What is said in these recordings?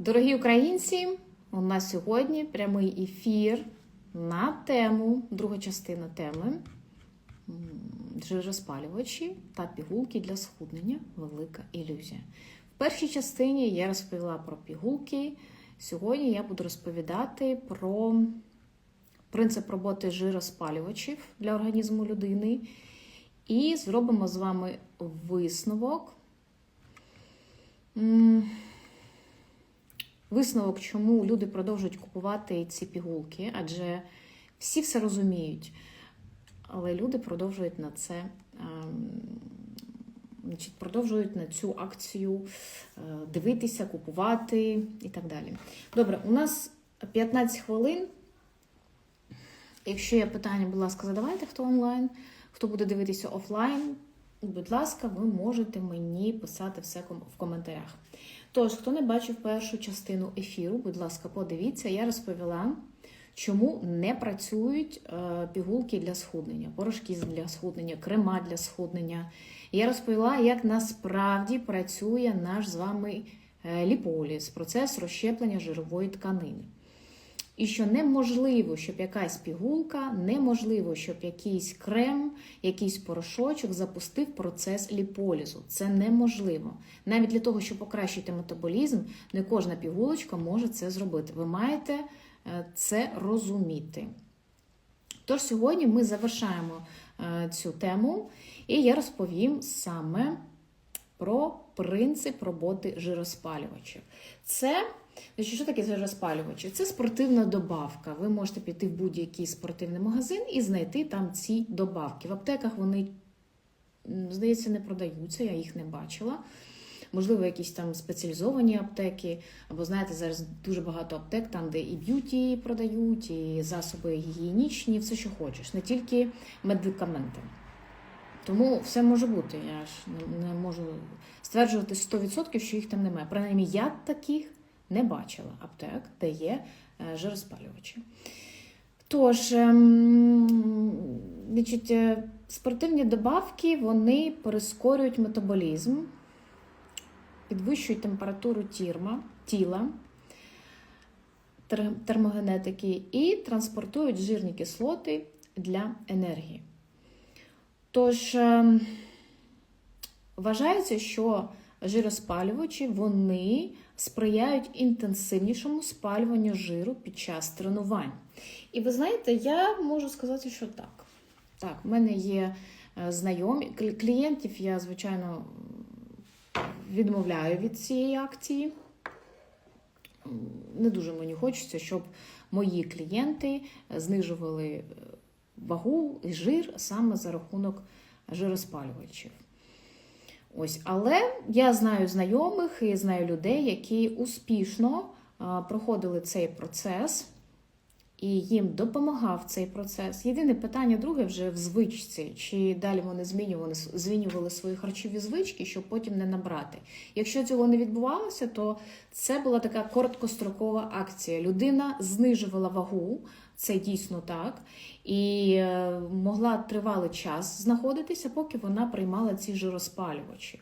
Дорогі українці, у нас сьогодні прямий ефір на тему, друга частина теми жироспалювачі та пігулки для схуднення. Велика ілюзія. В першій частині я розповіла про пігулки. Сьогодні я буду розповідати про принцип роботи жироспалювачів для організму людини. І зробимо з вами висновок. Висновок, чому люди продовжують купувати ці пігулки, адже всі все розуміють, але люди продовжують на це, ем, значить, продовжують на цю акцію е, дивитися, купувати і так далі. Добре, у нас 15 хвилин. Якщо є питання, будь ласка, задавайте, хто онлайн, хто буде дивитися офлайн, будь ласка, ви можете мені писати все в коментарях. Тож, хто не бачив першу частину ефіру, будь ласка, подивіться, я розповіла, чому не працюють е, пігулки для схуднення, порошки для схуднення, крема для схуднення. Я розповіла, як насправді працює наш з вами е, ліполіз, процес розщеплення жирової тканини. І що неможливо, щоб якась пігулка, неможливо, щоб якийсь крем, якийсь порошочок запустив процес ліполізу. Це неможливо. Навіть для того, щоб покращити метаболізм, не кожна пігулочка може це зробити. Ви маєте е, це розуміти. Тож сьогодні ми завершаємо е, цю тему, і я розповім саме про принцип роботи жироспалювачів. Це Значить, що таке жироспалювачі? Це спортивна добавка. Ви можете піти в будь-який спортивний магазин і знайти там ці добавки. В аптеках вони, здається, не продаються, я їх не бачила. Можливо, якісь там спеціалізовані аптеки, або знаєте, зараз дуже багато аптек, там, де і б'юті продають, і засоби гігієнічні, все, що хочеш, не тільки медикаменти. Тому все може бути. Я ж не можу стверджувати 100%, що їх там немає. Принаймні, я таких не бачила аптек, де є жироспалювачі. Тож, ем, значить, е, спортивні добавки вони прискорюють метаболізм, підвищують температуру тірма, тіла, термогенетики і транспортують жирні кислоти для енергії. Тож, ем, вважається, що жироспалювачі вони сприяють інтенсивнішому спалюванню жиру під час тренувань. І ви знаєте, я можу сказати, що так. Так, в мене є е, знайомі клі- клієнтів, я, звичайно, відмовляю від цієї акції. Не дуже мені хочеться, щоб мої клієнти е, знижували е, вагу і жир саме за рахунок жироспалювачів. Ось, але я знаю знайомих і знаю людей, які успішно проходили цей процес, і їм допомагав цей процес. Єдине питання друге вже в звичці, чи далі вони змінювали, змінювали свої харчові звички, щоб потім не набрати. Якщо цього не відбувалося, то це була така короткострокова акція. Людина знижувала вагу, це дійсно так, і е, могла тривалий час знаходитися, поки вона приймала ці жироспалювачі.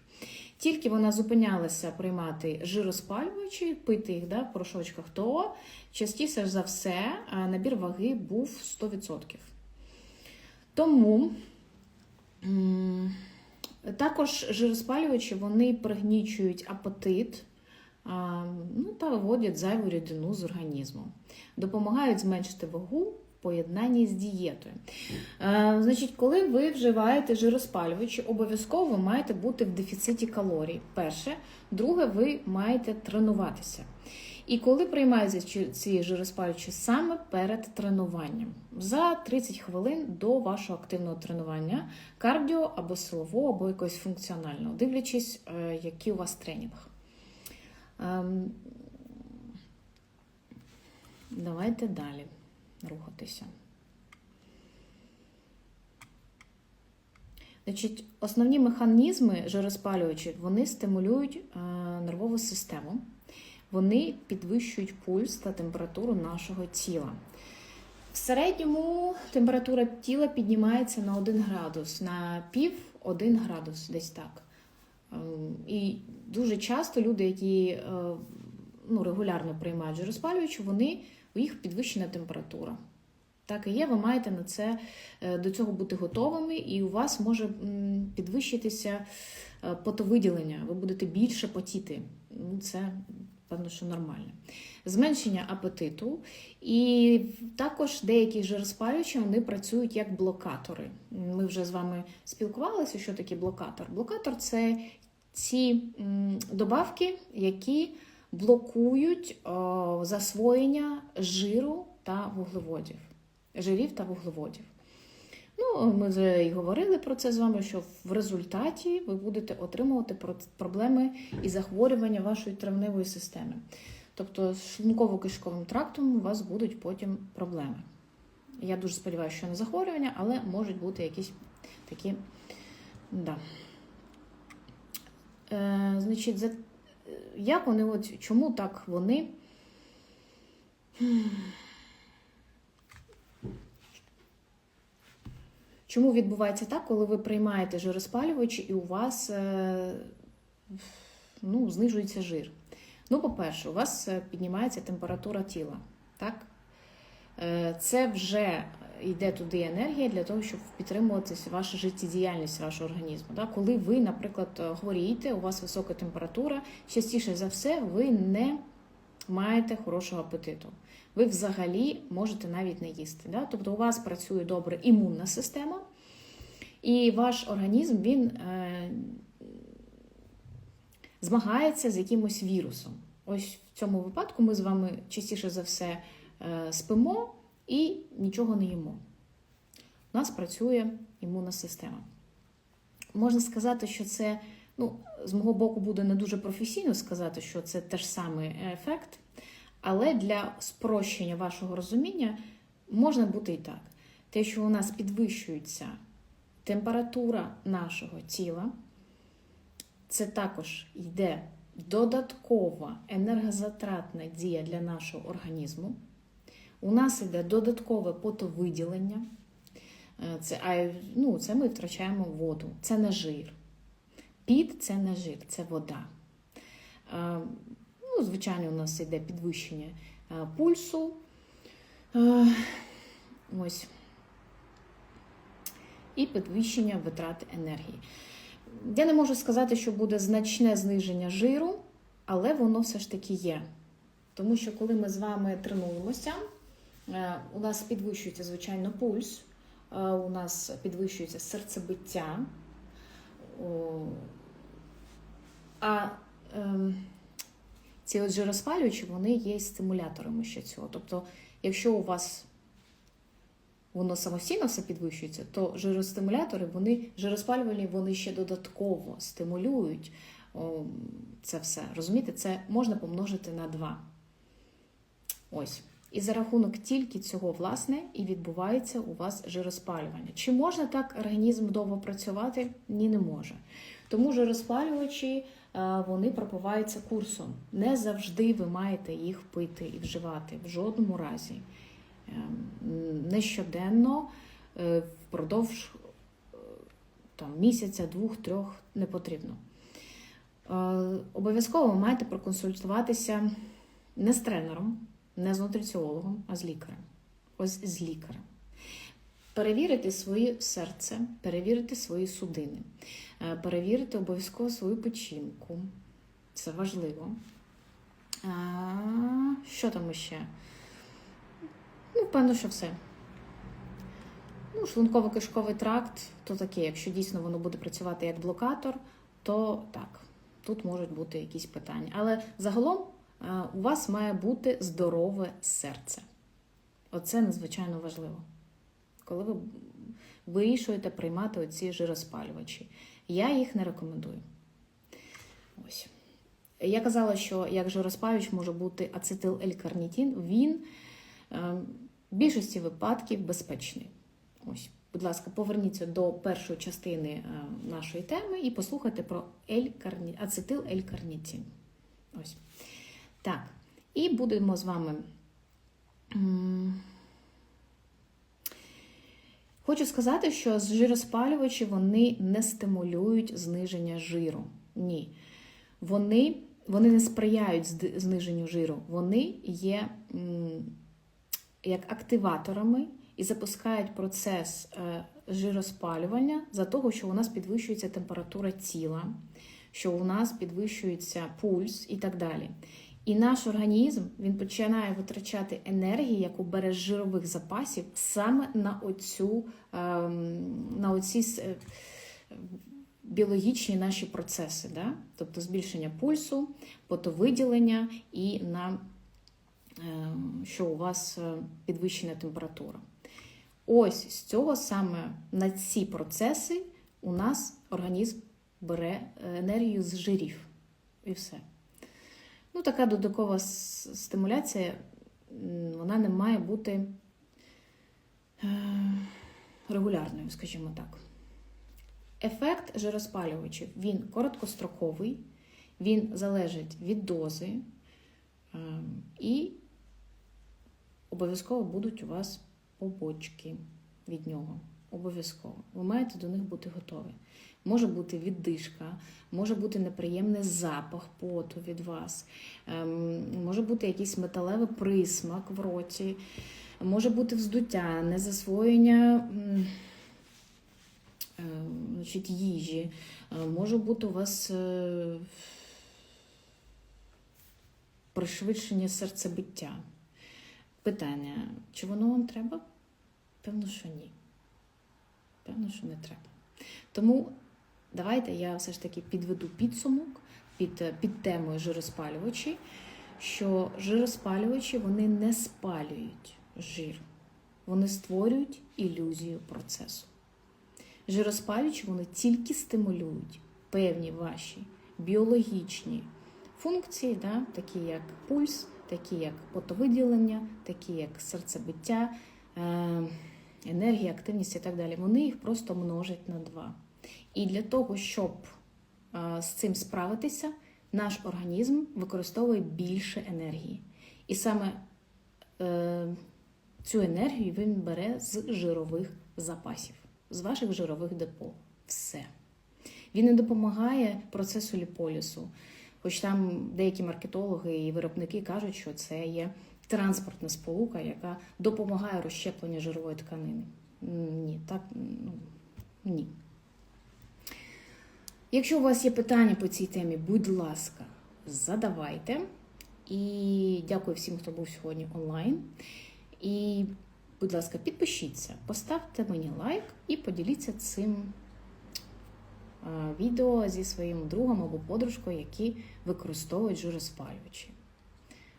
Тільки вона зупинялася приймати жироспалювачі, пити їх да, в порошочках, то частіше за все е, набір ваги був 100%. Тому також жироспалювачі вони пригнічують апетит ну, та виводять зайву рідину з організму. Допомагають зменшити вагу в поєднанні з дієтою. Е, значить, коли ви вживаєте жироспалювачі, обов'язково ви маєте бути в дефіциті калорій. Перше, друге, ви маєте тренуватися. І коли приймаються ці- жироспалювачі саме перед тренуванням, за 30 хвилин до вашого активного тренування, кардіо або силового, або якогось функціонального, дивлячись, е, який у вас тренінг. Ем, Давайте далі рухатися. Значить, основні механізми жироспалювачів вони стимулюють е, нервову систему, вони підвищують пульс та температуру нашого тіла. В середньому температура тіла піднімається на 1 градус, на пів 1 градус, десь так. Ем, І дуже часто люди, які е, ну, регулярно приймають жироспалювачі, вони у їх підвищена температура. Так і є, ви маєте на це е, до цього бути готовими, і у вас може підвищитися е, потовиділення, ви будете більше потіти. Ну, це певно, що нормально. Зменшення апетиту, і також деякі жироспалювачі вони працюють як блокатори. Ми вже з вами спілкувалися, що таке блокатор. Блокатор це ці добавки, які блокують засвоєння жиру та вуглеводів, жирів та вуглеводів. Ну, ми вже і говорили про це з вами, що в результаті ви будете отримувати проблеми і захворювання вашої травневої системи. Тобто з шлунково-кишковим трактом у вас будуть потім проблеми. Я дуже сподіваюся, що не захворювання, але можуть бути якісь такі. Да. Е, значить, за, як вони, от, чому так вони? Чому відбувається так, коли ви приймаєте жироспалювачі і у вас е, ну, знижується жир? Ну, по-перше, у вас е, піднімається температура тіла. Так? Е, Це вже йде туди енергія для того, щоб підтримуватися ваша життєдіяльність вашого організму. Так? Коли ви, наприклад, хворієте, у вас висока температура, частіше за все, ви не маєте хорошого апетиту. Ви взагалі можете навіть не їсти. Да? Тобто у вас працює добре імунна система, і ваш організм він е, змагається з якимось вірусом. Ось в цьому випадку ми з вами частіше за все е, спимо і нічого не їмо. У нас працює імунна система. Можна сказати, що це, ну, з мого боку, буде не дуже професійно сказати, що це теж самий ефект. Але для спрощення вашого розуміння можна бути і так. Те, що у нас підвищується температура нашого тіла, це також йде додаткова енергозатратна дія для нашого організму. У нас йде додаткове потовиділення. Це, а, ну, це ми втрачаємо воду. Це не жир. Під це не жир, це вода. Ну, звичайно, у нас йде підвищення е, пульсу. Е, ось. І підвищення витрат енергії. Я не можу сказати, що буде значне зниження жиру, але воно все ж таки є. Тому що, коли ми з вами тренуємося, е, у нас підвищується, звичайно, пульс, у нас підвищується серцебиття. А ем, ці от жироспалювачі, вони є стимуляторами ще цього. Тобто, якщо у вас воно самостійно все підвищується, то жиростимулятори, вони жироспалювальні, вони ще додатково стимулюють це все. Розумієте, це можна помножити на два. Ось. І за рахунок тільки цього, власне, і відбувається у вас жироспалювання. Чи можна так організм довго працювати? Ні, не може. Тому жироспалювачі вони пропиваються курсом. Не завжди ви маєте їх пити і вживати в жодному разі. Не щоденно, е, впродовж е, там, місяця, двох, трьох не потрібно. Обов'язково ви маєте проконсультуватися не з тренером, не з нутриціологом, а з лікарем. Ось з лікарем. Перевірити своє серце, перевірити свої судини, перевірити обов'язково свою печінку. Це важливо. А, Що там ще? Ну, певно, що все. Ну, Шлунково-кишковий тракт то таке, якщо дійсно воно буде працювати як блокатор, то так, тут можуть бути якісь питання. Але загалом у вас має бути здорове серце. Оце надзвичайно важливо коли ви вирішуєте приймати оці жироспалювачі. Я їх не рекомендую. Ось. Я казала, що як жироспалювач може бути ацетил-елькарнітін, він е, в більшості випадків безпечний. Ось, будь ласка, поверніться до першої частини е, нашої теми і послухайте про ацетил-елькарнітін. Ось. Так. І будемо з вами. Хочу сказати, що жироспалювачі вони не стимулюють зниження жиру. Ні. Вони вони не сприяють зниженню жиру, вони є як активаторами і запускають процес е, жироспалювання за того, що у нас підвищується температура тіла, що у нас підвищується пульс і так далі. І наш організм він починає витрачати енергію, яку бере з жирових запасів, саме на оцю ем, на оці е, біологічні наші процеси, да? тобто збільшення пульсу, потовиділення і на ем, що у вас е, підвищена температура. Ось з цього саме на ці процеси у нас організм бере е, енергію з жирів. І все. Ну, така додаткова стимуляція, вона не має бути е, регулярною, скажімо так. Ефект жироспалювачів він короткостроковий, він залежить від дози, е, і обов'язково будуть у вас побочки від нього. Обов'язково. Ви маєте до них бути готові. Може бути віддишка, може бути неприємний запах поту від вас, ем, може бути якийсь металевий присмак в роті, може бути вздуття, незасвоєння м, е, значить, їжі, Е, може бути у вас е, пришвидшення серцебиття. Питання, чи воно вам треба? Певно, що ні. Певно, що не треба. Тому давайте я все ж таки підведу підсумок під, е, під темою жироспалювачі, що жироспалювачі вони не спалюють жир, вони створюють ілюзію процесу. Жироспалювачі вони тільки стимулюють певні ваші біологічні функції, да, такі як пульс, такі як потовиділення, такі як серцебиття, е, енергія, активність і так далі. Вони їх просто множать на два. І для того, щоб з цим справитися, наш організм використовує більше енергії. І саме е, цю енергію він бере з жирових запасів, з ваших жирових депо. Все. Він не допомагає процесу ліполісу. Хоч там деякі маркетологи і виробники кажуть, що це є транспортна сполука, яка допомагає розщепленню жирової тканини. Ні, так ну, ні. Якщо у вас є питання по цій темі, будь ласка, задавайте. І дякую всім, хто був сьогодні онлайн. І, будь ласка, підпишіться, поставте мені лайк і поділіться цим відео зі своїм другом або подружкою, які використовують жироспалювачі.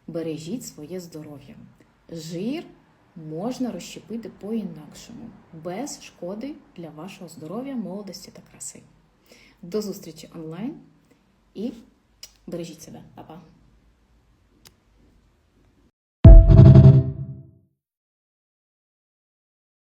Бережіть своє здоров'я. Жир можна розщепити по-інакшому, без шкоди для вашого здоров'я, молодості та краси. До зустрічі онлайн і бережіть себе, Па-па!